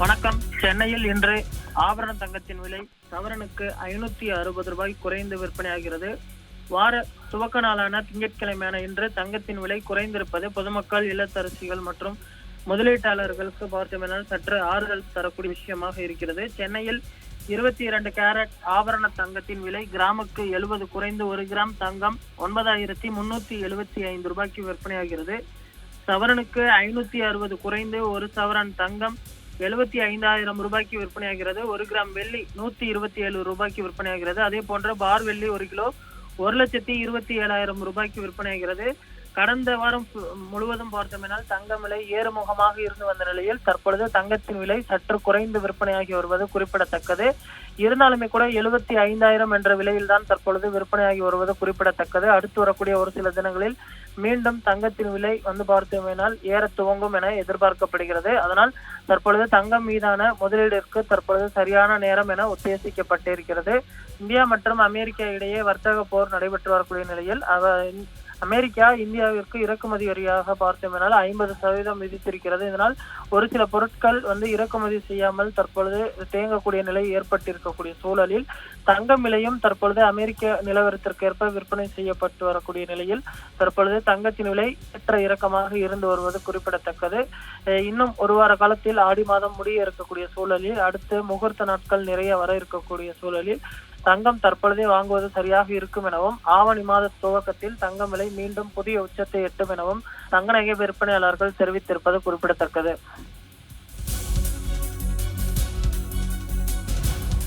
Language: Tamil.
வணக்கம். சென்னையில் இன்று ஆபரண தங்கத்தின் விலை சவரனுக்கு ஐநூத்தி அறுபது ரூபாய் குறைந்து விற்பனையாகிறது. வார துவக்க நாளான திங்கட்கிழமையான இன்று தங்கத்தின் விலை குறைந்திருப்பது பொதுமக்கள் இல்லத்தரசிகள் மற்றும் முதலீட்டாளர்களுக்கு பார்த்தோமென்றால் சற்று ஆறுதல் தரக்கூடிய விஷயமாக இருக்கிறது. சென்னையில் இருபத்தி இரண்டு கேரட் ஆபரண தங்கத்தின் விலை கிராமுக்கு எழுபது குறைந்து ஒரு கிராம் தங்கம் ஒன்பதாயிரத்தி முன்னூத்தி எழுபத்தி ஐந்து ரூபாய்க்கு விற்பனையாகிறது. சவரனுக்கு ஐநூத்தி அறுபது குறைந்து ஒரு சவரன் தங்கம் எழுபத்தி ஐந்தாயிரம் ரூபாய்க்கு விற்பனையாகிறது. ஒரு கிராம் வெள்ளி நூத்தி இருபத்தி ஏழு ரூபாய்க்கு விற்பனையாகிறது. அதே போன்ற பார் வெள்ளி ஒரு கிலோ ஒரு லட்சத்தி இருபத்தி ஏழாயிரம் ரூபாய்க்கு விற்பனையாகிறது. கடந்த வாரம் முழுவதும் பார்த்தோமெனால் தங்கம் விலை ஏறுமுகமாக இருந்து வந்த நிலையில் தற்பொழுது தங்கத்தின் விலை சற்று குறைந்து விற்பனையாகி வருவது குறிப்பிடத்தக்கது. இருந்தாலுமே கூட எழுபத்தி ஐந்தாயிரம் என்ற விலையில் தான் தற்பொழுது விற்பனையாகி வருவது குறிப்பிடத்தக்கது. அடுத்து வரக்கூடிய ஒரு சில தினங்களில் மீண்டும் தங்கத்தின் விலை வந்து பார்த்தோமேனால் ஏற துவங்கும் என எதிர்பார்க்கப்படுகிறது. அதனால் தற்பொழுது தங்கம் மீதான முதலீடிற்கு தற்பொழுது சரியான நேரம் என உத்தேசிக்கப்பட்டிருக்கிறது. இந்தியா மற்றும் அமெரிக்கா இடையே வர்த்தக போர் நடைபெற்று வரக்கூடிய நிலையில் அவ அமெரிக்கா இந்தியாவிற்கு இறக்குமதி வரியாக பார்த்தோம்னால் ஐம்பது சதவீதம் விதித்திருக்கிறது. இதனால் ஒரு சில பொருட்கள் வந்து இறக்குமதி செய்யாமல் தற்பொழுது தேங்கக்கூடிய நிலை ஏற்பட்டிருக்கக்கூடிய சூழலில் தங்கம் விலையும் தற்பொழுது அமெரிக்க நிலவரத்திற்கேற்ப விற்பனை செய்யப்பட்டு வரக்கூடிய நிலையில் தற்பொழுது தங்கத்தின் விலை ஏற்ற இறக்கமாக இருந்து வருவது குறிப்பிடத்தக்கது. இன்னும் ஒரு வார காலத்தில் ஆடி மாதம் முடிய இருக்கக்கூடிய சூழலில் அடுத்து முகூர்த்த நாட்கள் நிறைய வர இருக்கக்கூடிய சூழலில் தங்கம் தற்பொழுதே வாங்குவது சரியாக இருக்கும் எனவும் ஆவணி மாத துவக்கத்தில் தங்கம் விலை மீண்டும் புதிய உச்சத்தை எட்டும் எனவும் தங்க நகை விற்பனையாளர்கள் தெரிவித்திருப்பது குறிப்பிடத்தக்கது.